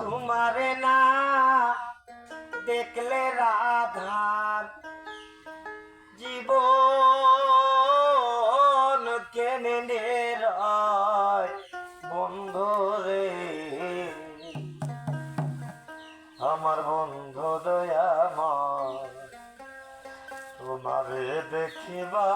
তোমারে না দেখলে রাধার জীবন কেনে রয় বন্ধু রে। আমার বন্ধু দয়াময় তোমারে দেখিবা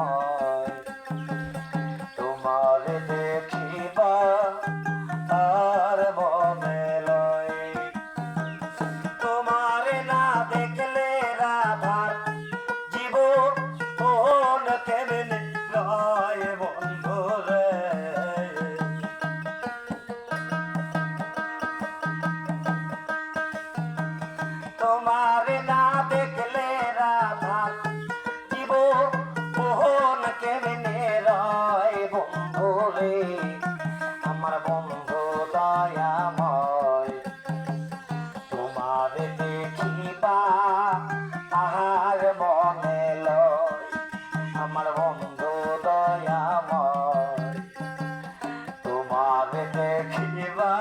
হয় তোমার দেখিবা আর মনে লয় তোমার না দেখলে রাধার দয়াময় তোমার দেখিবা আহার মনে লয়, আমার বন্ধু দয়াময়। তোমার দেখিবা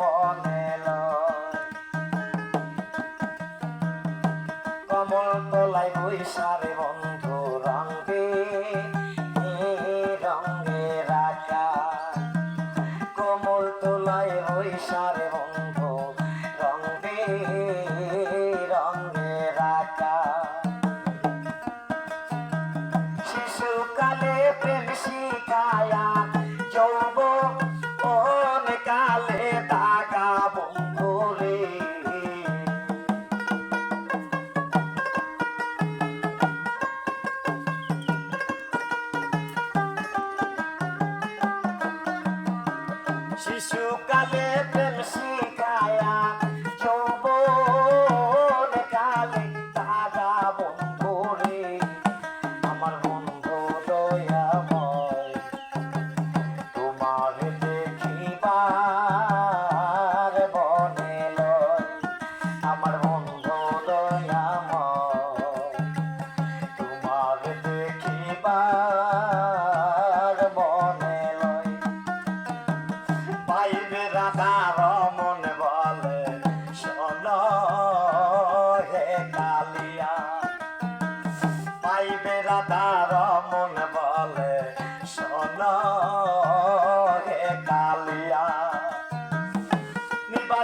মনে লয়। কমল তলায় বৈশারে বন্ধু রাম শিশুকালে প্রেম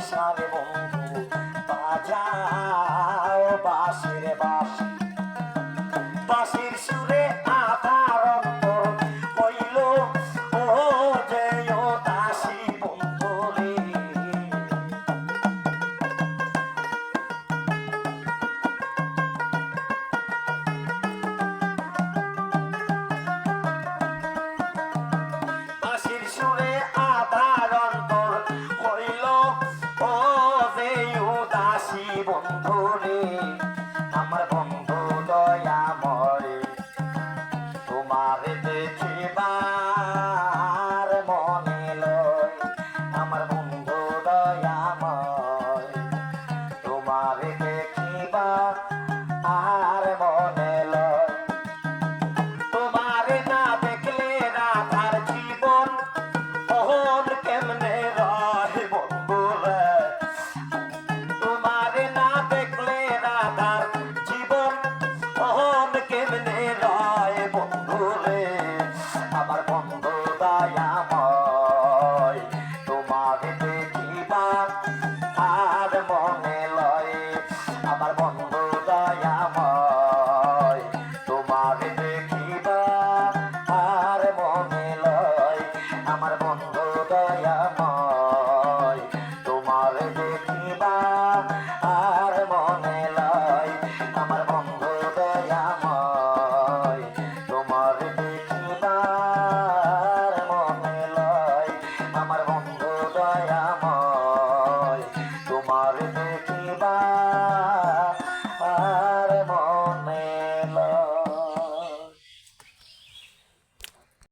sorry